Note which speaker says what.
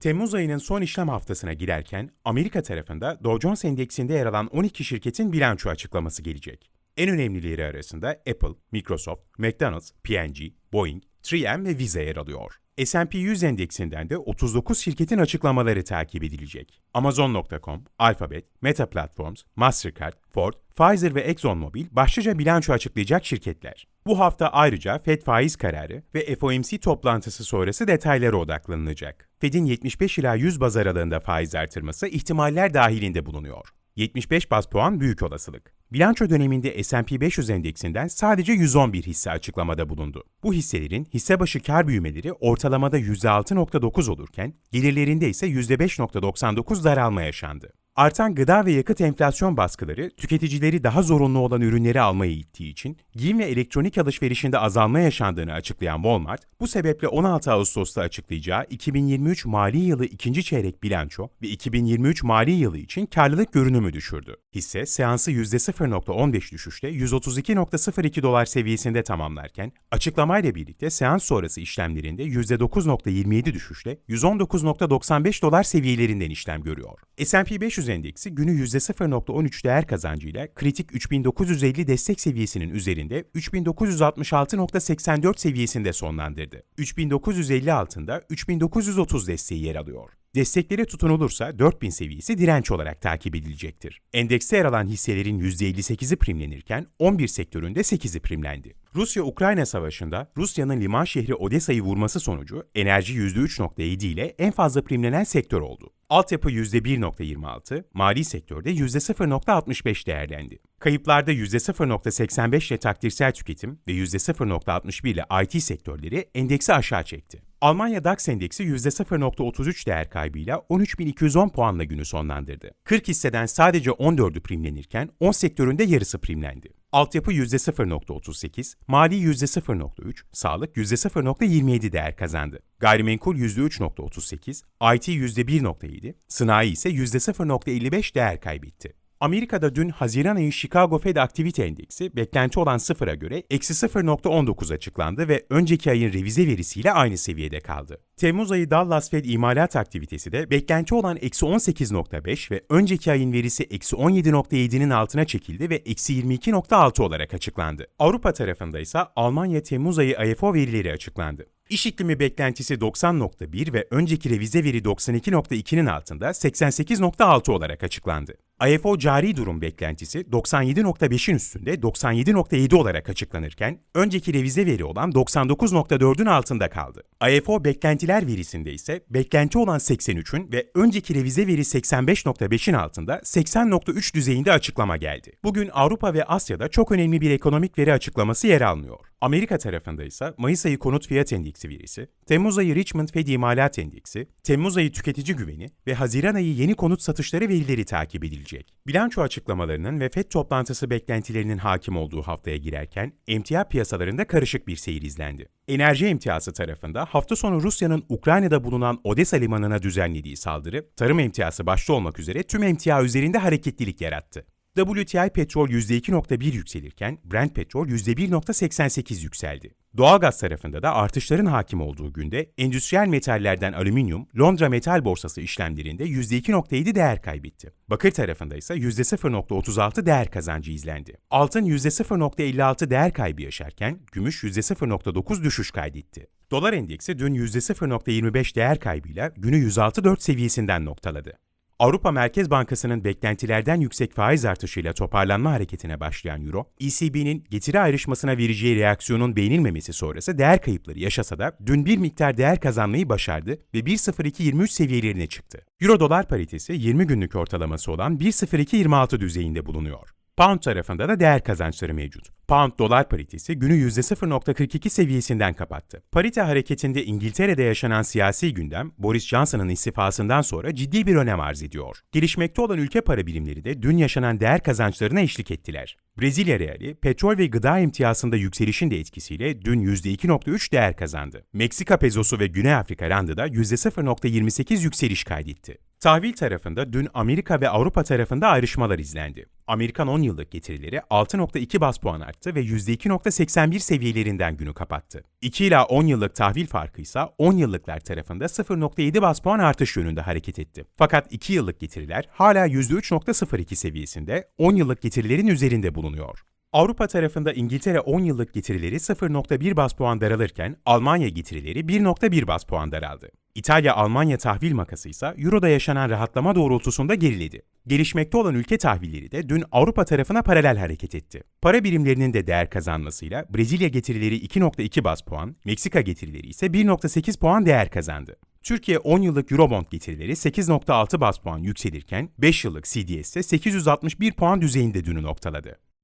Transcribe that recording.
Speaker 1: Temmuz ayının son işlem haftasına girerken Amerika tarafında Dow Jones Endeksinde yer alan 12 şirketin bilanço açıklaması gelecek. En önemlileri arasında Apple, Microsoft, McDonald's, P&G, Boeing, 3M ve Visa yer alıyor. S&P 100 endeksinden de 39 şirketin açıklamaları takip edilecek. Amazon.com, Alphabet, Meta Platforms, Mastercard, Ford, Pfizer ve ExxonMobil başlıca bilanço açıklayacak şirketler. Bu hafta ayrıca Fed faiz kararı ve FOMC toplantısı sonrası detaylara odaklanılacak. Fed'in 75 ila 100 baz aralığında faiz artırması ihtimaller dahilinde bulunuyor. 75 baz puan büyük olasılık. Bilanço döneminde S&P 500 endeksinden sadece 111 hisse açıklamada bulundu. Bu hisselerin hisse başı kar büyümeleri ortalamada %6.9 olurken gelirlerinde ise %5.99 daralma yaşandı. Artan gıda ve yakıt enflasyon baskıları tüketicileri daha zorunlu olan ürünleri almaya ittiği için giyim ve elektronik alışverişinde azalma yaşandığını açıklayan Walmart, bu sebeple 16 Ağustos'ta açıklayacağı 2023 mali yılı ikinci çeyrek bilanço ve 2023 mali yılı için karlılık görünümü düşürdü. Hisse seansı %0.15 düşüşle 132.02 dolar seviyesinde tamamlarken açıklamayla birlikte seans sonrası işlemlerinde %9.27 düşüşle 119.95 dolar seviyelerinden işlem görüyor. S&P 500 endeksi günü %0.13 değer kazancıyla kritik 3950 destek seviyesinin üzerinde 3966.84 seviyesinde sonlandırdı. 3950 altında 3930 desteği yer alıyor. Destekleri tutunulursa 4000 seviyesi direnç olarak takip edilecektir. Endekste yer alan hisselerin %58'i primlenirken 11 sektöründe 8'i primlendi. Rusya-Ukrayna savaşında Rusya'nın liman şehri Odessa'yı vurması sonucu enerji %3.7 ile en fazla primlenen sektör oldu. Altyapı %1.26, mali sektörde %0.65 değerlendi. Kayıplarda %0.85 ile takdirsel tüketim ve %0.61 ile IT sektörleri endeksi aşağı çekti. Almanya DAX endeksi %0.33 değer kaybıyla 13.210 puanla günü sonlandırdı. 40 hisseden sadece 14'ü primlenirken 10 sektöründe yarısı primlendi. Altyapı %0.38, mali %0.3, sağlık %0.27 değer kazandı. Gayrimenkul %3.38, IT %1.7, sanayi ise %0.55 değer kaybetti. Amerika'da dün Haziran ayı Chicago Fed Aktivite Endeksi beklenti olan sıfıra göre eksi 0.19 açıklandı ve önceki ayın revize verisiyle aynı seviyede kaldı. Temmuz ayı Dallas Fed imalat aktivitesi de beklenti olan eksi 18.5 ve önceki ayın verisi eksi 17.7'nin altına çekildi ve eksi 22.6 olarak açıklandı. Avrupa tarafında ise Almanya Temmuz ayı IFO verileri açıklandı. İş iklimi beklentisi 90.1 ve önceki revize veri 92.2'nin altında 88.6 olarak açıklandı. IFO cari durum beklentisi 97.5'in üstünde 97.7 olarak açıklanırken önceki revize veri olan 99.4'ün altında kaldı. IFO beklentiler verisinde ise beklenti olan 83'ün ve önceki revize veri 85.5'in altında 80.3 düzeyinde açıklama geldi. Bugün Avrupa ve Asya'da çok önemli bir ekonomik veri açıklaması yer almıyor. Amerika tarafında ise Mayıs ayı konut fiyat endeksi verisi, Temmuz ayı Richmond Fed imalat endeksi, Temmuz ayı tüketici güveni ve Haziran ayı yeni konut satışları verileri takip edilecek. Bilanço açıklamalarının ve Fed toplantısı beklentilerinin hakim olduğu haftaya girerken emtia piyasalarında karışık bir seyir izlendi. Enerji emtiası tarafında hafta sonu Rusya'nın Ukrayna'da bulunan Odessa limanına düzenlediği saldırı, tarım emtiası başta olmak üzere tüm emtia üzerinde hareketlilik yarattı. WTI petrol %2.1 yükselirken Brent petrol %1.88 yükseldi. Doğalgaz tarafında da artışların hakim olduğu günde endüstriyel metallerden alüminyum Londra Metal Borsası işlemlerinde %2.7 değer kaybetti. Bakır tarafında ise %0.36 değer kazancı izlendi. Altın %0.56 değer kaybı yaşarken gümüş %0.9 düşüş kaydetti. Dolar endeksi dün %0.25 değer kaybıyla günü 106.4 seviyesinden noktaladı. Avrupa Merkez Bankası'nın beklentilerden yüksek faiz artışıyla toparlanma hareketine başlayan Euro, ECB'nin getiri ayrışmasına vereceği reaksiyonun beğenilmemesi sonrası değer kayıpları yaşasa da dün bir miktar değer kazanmayı başardı ve 1.0223 seviyelerine çıktı. Euro-dolar paritesi 20 günlük ortalaması olan 1.0226 düzeyinde bulunuyor. Pound tarafında da değer kazançları mevcut. Pound-dolar paritesi günü %0.42 seviyesinden kapattı. Parite hareketinde İngiltere'de yaşanan siyasi gündem, Boris Johnson'ın istifasından sonra ciddi bir önem arz ediyor. Gelişmekte olan ülke para birimleri de dün yaşanan değer kazançlarına eşlik ettiler. Brezilya reali, petrol ve gıda emtiyasında yükselişin de etkisiyle dün %2.3 değer kazandı. Meksika pezosu ve Güney Afrika randı da %0.28 yükseliş kaydetti. Tahvil tarafında dün Amerika ve Avrupa tarafında ayrışmalar izlendi. Amerikan 10 yıllık getirileri 6.2 bas puan arttı ve %2.81 seviyelerinden günü kapattı. 2 ila 10 yıllık tahvil farkı ise 10 yıllıklar tarafında 0.7 bas puan artış yönünde hareket etti. Fakat 2 yıllık getiriler hala %3.02 seviyesinde 10 yıllık getirilerin üzerinde bulunuyor. Avrupa tarafında İngiltere 10 yıllık getirileri 0.1 bas puan daralırken Almanya getirileri 1.1 bas puan daraldı. İtalya-Almanya tahvil makası ise Euro'da yaşanan rahatlama doğrultusunda geriledi. Gelişmekte olan ülke tahvilleri de dün Avrupa tarafına paralel hareket etti. Para birimlerinin de değer kazanmasıyla Brezilya getirileri 2.2 bas puan, Meksika getirileri ise 1.8 puan değer kazandı. Türkiye 10 yıllık Eurobond getirileri 8.6 bas puan yükselirken 5 yıllık CDS ise 861 puan düzeyinde dünü noktaladı.